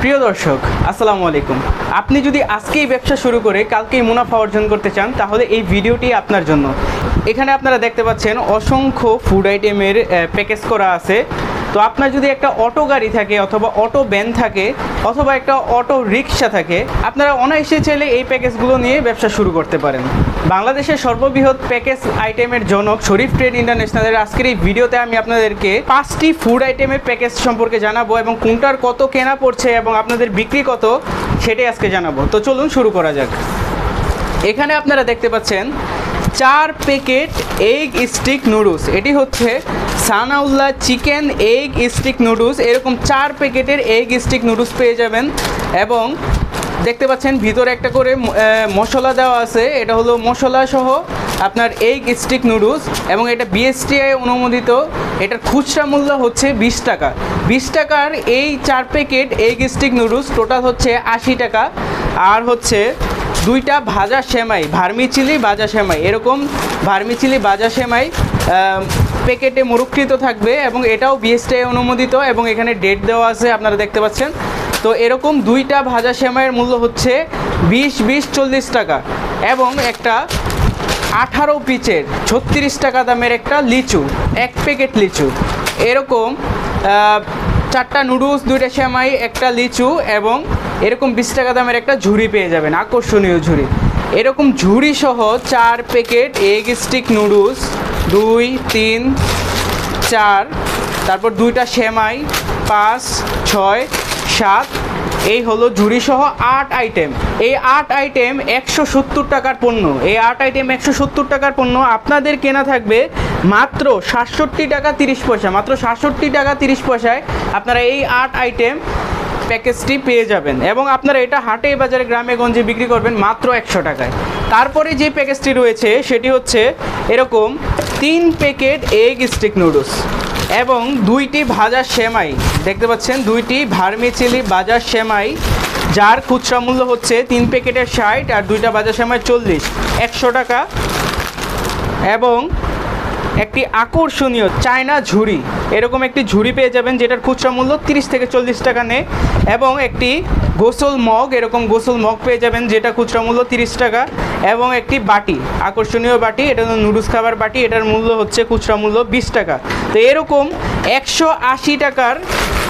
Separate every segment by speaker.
Speaker 1: প্রিয় দর্শক, আসসালামু আলাইকুম। আপনি যদি আজকেই ব্যবসা শুরু করে কালকেই মুনাফা অর্জন করতে চান, তাহলে এই ভিডিওটি আপনার জন্য। এখানে আপনারা দেখতে পাচ্ছেন অসংখ্য ফুড আইটেমের প্যাকেজ করা আছে। তো আপনার যদি একটা অটো গাড়ি থাকে অথবা অটো ভ্যান থাকে অথবা একটা অটো রিক্সা থাকে, আপনারা অনায়াসে চাইলে এই প্যাকেজগুলো নিয়ে ব্যবসা শুরু করতে পারেন। বাংলাদেশের সর্ববৃহৎ প্যাকেজ আইটেমের জনক শরীফ ট্রেড ইন্টারন্যাশনালের আজকের এই ভিডিওতে আমি আপনাদেরকে পাঁচটি ফুড আইটেমের প্যাকেজ সম্পর্কে জানাব এবং কোনটার কত কেনা পড়ছে এবং আপনাদের বিক্রি কত সেটাই আজকে জানাব। তো চলুন শুরু করা যাক। এখানে আপনারা দেখতে পাচ্ছেন চার প্যাকেট এগ স্টিক নুডলস। এটি হচ্ছে Sanaullah chicken egg stick noodles. এরকম চার প্যাকেটের এগ স্টিক নুডলস পেয়ে যাবেন এবং দেখতে পাচ্ছেন, ভিতরে একটা করে মশলা দেওয়া আছে। এটা হলো মশলা সহ আপনার এগ স্টিক নুডলস এবং এটা বিএসটিআই অনুমোদিত। এটার খুচরা মূল্য হচ্ছে বিশ টাকা। বিশ টাকার এই চার packet egg stick noodles total হচ্ছে আশি টাকা। আর হচ্ছে দুইটা ভাজা সেমাই ভার্মিচিলি ভাজা সেমাই। এরকম ভার্মিচিলি ভাজা সেমাই প্যাকেটে মুরুক্ষিত থাকবে এবং এটাও বিএসটিআই অনুমোদিত এবং এখানে ডেট দেওয়া আছে, আপনারা দেখতে পাচ্ছেন। তো এরকম দুইটা ভাজা সেমাইয়ের মূল্য হচ্ছে বিশ বিশ, চল্লিশ টাকা এবং একটা আঠারো পিচের ছত্রিশ টাকা দামের একটা লিচু, এক প্যাকেট লিচু। এরকম চারটা নুডলস, দুইটা সেমাই, একটা লিচু এবং এরকম বিশ টাকা দামের একটা ঝুড়ি পেয়ে যাবেন, আকর্ষণীয় ঝুড়ি। এরকম ঝুড়ি সহ চার প্যাকেট এগ স্টিক নুডলস, দুই, তিন, চার, তারপর দুইটা সেমাই, পাঁচ, ছয় সাত, এই হলো ঝুড়ি সহ আট আইটেম এই আট আইটেম একশো সত্তর টাকার পণ্য। এই আট আইটেম একশো সত্তর টাকার পণ্য আপনাদের কেনা থাকবে মাত্র সাতষট্টি টাকা তিরিশ পয়সা। মাত্র সাতষট্টি টাকা তিরিশ পয়সায় আপনারা এই আট আইটেম প্যাকেজটি পেয়ে যাবেন। এবং আপনারা এটা হাটে বাজারে গ্রামে গঞ্জে বিক্রি করবেন মাত্র একশো টাকায়। তারপরে যে প্যাকেজটি রয়েছে, সেটি হচ্ছে এরকম তিন প্যাকেট এগ স্টিক নুডলস এবং দুইটি ভাজা সেমাই, দেখতে পাচ্ছেন দুইটি ভার্মিচিলি ভাজা সেমাই, যার খুচরা মূল্য হচ্ছে তিন প্যাকেটের ষাট আর দুইটা ভাজা সেমাই চল্লিশ, একশো টাকা। এবং একটি আকর্ষণীয় চায়না ঝুড়ি এরকম একটি ঝুড়ি পেয়ে যাবেন যেটার খুচরা মূল্য তিরিশ থেকে চল্লিশ টাকা নেয় এবং একটি গোসল মগ, এরকম গোসল মগ পেয়ে যাবেন যেটা খুচরা মূল্য তিরিশ টাকা। এবং একটি বাটি, আকর্ষণীয় বাটি, এটা নুডলস খাবার বাটি, এটার মূল্য হচ্ছে খুচরা মূল্য বিশ টাকা। তো এরকম একশো আশি টাকার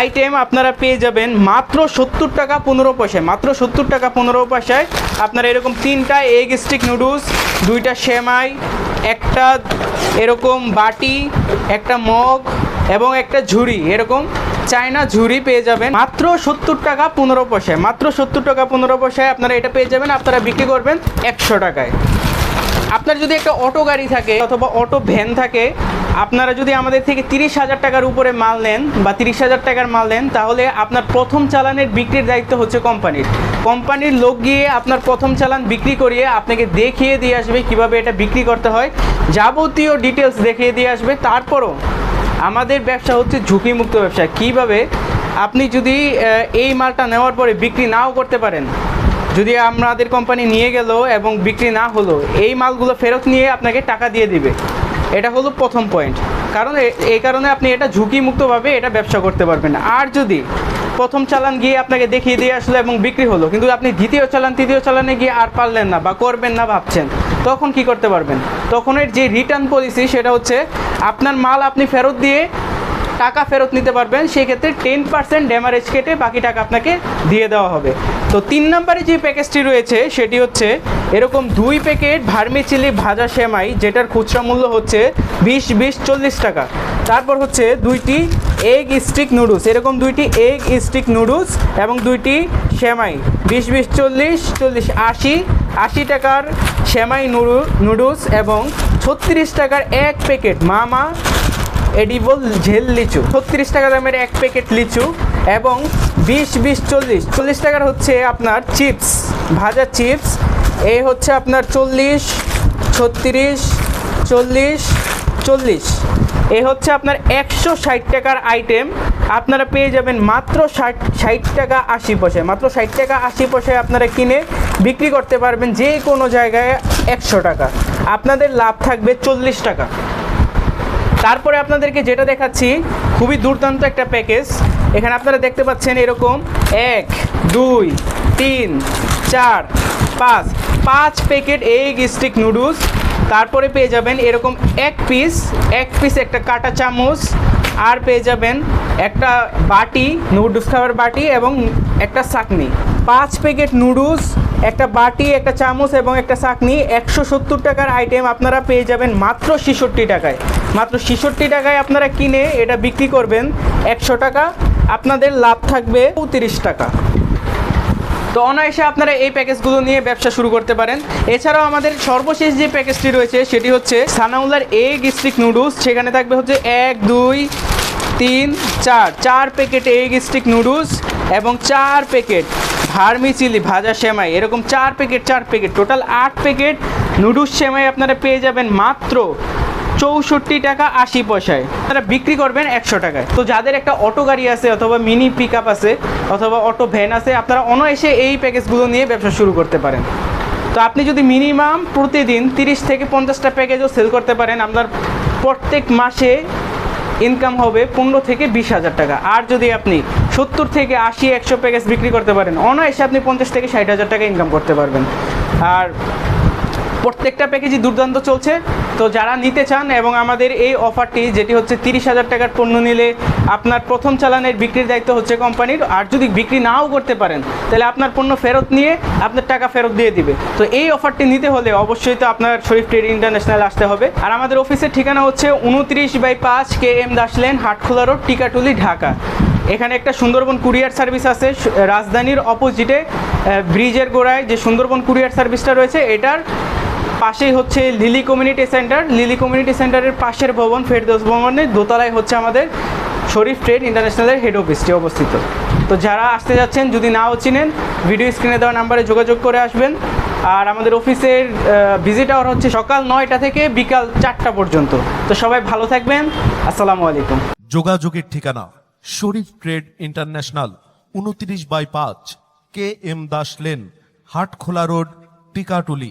Speaker 1: আইটেম আপনারা পেয়ে যাবেন মাত্র সত্তর টাকা পনেরো পয়সায়। মাত্র সত্তর টাকা পনেরো পয়সায় আপনারা এরকম তিনটা এগ স্টিক নুডলস দুইটা সেমাই, একটা এরকম বাটি, একটা মগ এবং একটা ঝুড়ি। এরকম চায়না ঝুড়ি পেয়ে যাবেন মাত্র সত্তর টাকা পনেরো পয়সায়। মাত্র সত্তর টাকা পনেরো পয়সায় আপনারা এটা পেয়ে যাবেন, আপনারা বিক্রি করবেন একশো টাকায়। আপনার যদি একটা অটো গাড়ি থাকে অথবা অটো ভ্যান থাকে আপনারা যদি আমাদের থেকে তিরিশ হাজার টাকার উপরে মাল নেন বা তিরিশ হাজার টাকার মাল নেন, তাহলে আপনার প্রথম চালানের বিক্রির দায়িত্ব হচ্ছে কোম্পানির। কোম্পানির লোক গিয়ে আপনার প্রথম চালান বিক্রি করিয়ে আপনাকে দেখিয়ে দিয়ে আসবে কীভাবে এটা বিক্রি করতে হয়। যাবতীয় ডিটেলস দেখিয়ে দিয়ে আসবে। তারপরও আমাদের ব্যবসা হচ্ছে ঝুঁকিমুক্ত ব্যবসা। কীভাবে আপনি যদি এই মালটা নেওয়ার পরে বিক্রি নাও করতে পারেন যদি আমাদের কোম্পানি নিয়ে গেল এবং বিক্রি না হলো, এই মালগুলো ফেরত নিয়ে আপনাকে টাকা দিয়ে দিবে। এটা হলো প্রথম পয়েন্ট কারণ এই কারণে আপনি এটা ঝুঁকিমুক্তভাবে এটা ব্যবসা করতে পারবেন আর যদি প্রথম চালান গিয়ে আপনাকে দেখিয়ে দিয়ে আসলো এবং বিক্রি হলো, কিন্তু আপনি দ্বিতীয় চালান, তৃতীয় চালানে গিয়ে আর পারলেন না বা করবেন না ভাবছেন, তখন কি করতে পারবেন? তখন এর যে রিটার্ন পলিসি সেটা হচ্ছে, আপনার মাল আপনি ফেরত দিয়ে টাকা ফেরত নিতে পারবেন, সেক্ষেত্রে টেন পার্সেন্ট ড্যামারেজ কেটে বাকি টাকা আপনাকে দিয়ে দেওয়া হবে। তো তিন নম্বরে যে প্যাকেজটি রয়েছে, সেটি হচ্ছে এরকম দুই প্যাকেট ভার্মিচিলি ভাজা সেমাই, যেটার খুচরা মূল্য হচ্ছে বিশ বিশ, চল্লিশ টাকা। তারপর হচ্ছে দুইটি এগ স্টিক নুডলস এরকম দুইটি এগ স্টিক নুডলস এবং দুইটি সেমাই, বিশ বিশ, চল্লিশ চল্লিশ, আশি আশি টাকার সেমাই নুডু নুডলস এবং ছত্রিশ টাকার এক প্যাকেট মামা এডিবল ঝেল লিচু। ছত্রিশ টাকা দামের এক প্যাকেট লিচু এবং বিশ বিশ, চল্লিশ। চল্লিশ টাকার হচ্ছে আপনার চিপস, ভাজা চিপস। এই হচ্ছে আপনার চল্লিশ, ছত্রিশ, চল্লিশ চল্লিশ। এ হচ্ছে আপনার একশো ষাট টাকার আইটেম। আপনারা পেয়ে যাবেন মাত্র ষাট ষাট টাকা আশি পয়সায়। মাত্র ষাট টাকা আশি পয়সায় আপনারা কিনে বিক্রি করতে পারবেন যে কোনো জায়গায় একশো টাকা। আপনাদের লাভ থাকবে চল্লিশ টাকা। তারপরে আপনাদেরকে যেটা দেখাচ্ছি, খুবই দুর্দান্ত একটা প্যাকেজ এখানে আপনারা দেখতে পাচ্ছেন এরকম এক, দুই, তিন, চার, পাঁচ পাঁচ প্যাকেট এগ স্টিক নুডলস তারপরে পেয়ে যাবেন এরকম এক পিস এক পিস একটা কাটা চামচ, আর পেয়ে যাবেন একটা বাটি নুডলস খাবার বাটি এবং একটা চাকনি পাঁচ প্যাকেট নুডলস একটা বাটি, একটা চামচ এবং একটা চাকনি একশো সত্তর টাকার আইটেম আপনারা পেয়ে যাবেন মাত্র ছেষট্টি টাকায়। মাত্র ছেষট্টি টাকায় আপনারা কিনে এটা বিক্রি করবেন একশো টাকা। আপনাদের লাভ থাকবে পঁয়ত্রিশ টাকা। তো অনায়াসে আপনারা এই প্যাকেজগুলো নিয়ে ব্যবসা শুরু করতে পারেন। এছাড়াও আমাদের সর্বশেষ যে প্যাকেজটি রয়েছে, সেটি হচ্ছে সানাউলার এগ স্টিক নুডলস। সেখানে থাকবে হচ্ছে এক, দুই, তিন, চার। চার প্যাকেট এগ স্টিক নুডলস এবং চার প্যাকেট ভার্মি চিলি ভাজা সেমাই। এরকম চার প্যাকেট চার প্যাকেট, টোটাল আট প্যাকেট নুডলস সেমাই আপনারা পেয়ে যাবেন মাত্র চৌষট্টি টাকা আশি পয়সায়। তারা বিক্রি করবেন একশো টাকায়। তো যাদের একটা অটো গাড়ি আছে অথবা মিনি পিক আছে অথবা অটো ভ্যান আছে, আপনারা অনায়াসে এই প্যাকেজগুলো নিয়ে ব্যবসা শুরু করতে পারেন। তো আপনি যদি মিনিমাম প্রতিদিন তিরিশ থেকে পঞ্চাশটা প্যাকেজও সেল করতে পারেন, আপনার প্রত্যেক মাসে ইনকাম হবে পনেরো থেকে বিশ হাজার টাকা। আর যদি আপনি সত্তর থেকে আশি, একশো প্যাকেজ বিক্রি করতে পারেন, অনায়াসে আপনি পঞ্চাশ থেকে ষাট হাজার টাকা ইনকাম করতে পারবেন। আর প্রত্যেকটা প্যাকেজই দুর্দান্ত চলছে। তো যারা নিতে চান এবং আমাদের এই অফারটি, যেটি হচ্ছে তিরিশ হাজার টাকার পণ্য নিলে আপনার প্রথম চালানের বিক্রির দায়িত্ব হচ্ছে কোম্পানির। আর যদি বিক্রি নাও করতে পারেন, তাহলে আপনার পণ্য ফেরত নিয়ে আপনার টাকা ফেরত দিয়ে দিবে। তো এই অফারটি নিতে হলে অবশ্যই তো আপনার শরীফ ট্রেড ইন্টারন্যাশনাল আসতে হবে। আর আমাদের অফিসের ঠিকানা হচ্ছে উনত্রিশ বাই পাঁচ K M Das lane Hatkhola road, Tikatuli, Dhaka. এখানে একটা সুন্দরবন কুরিয়ার সার্ভিস আছে রাজধানীর অপোজিটে ব্রিজের গোড়ায় যে সুন্দরবন কুরিয়ার সার্ভিসটা রয়েছে, এটার পাশেই হচ্ছে Lily community centre. Lily community সেন্টারের পাশের ভবন, ফেরদৌস ভবনের দোতলায় হচ্ছে আমাদের শরীফ ট্রেড ইন্টারন্যাশনালের হেড অফিসটি অবস্থিত। তো যারা আসতে যাচ্ছেন, যদি নাও চিনেন ভিডিও স্ক্রিনে দেওয়া নাম্বারে যোগাযোগ করে আসবেন। আর আমাদের অফিসের ভিজিট আওয়ার হচ্ছে সকাল নয়টা থেকে বিকাল চারটা পর্যন্ত। তো সবাই ভালো থাকবেন। আসসালামু আলাইকুম।
Speaker 2: যোগাযোগের ঠিকানা, শরীফ ট্রেড ইন্টারন্যাশনাল, উনত্রিশ বাই পাঁচ, K M Das lane, Hatkhola road, Tikatuli.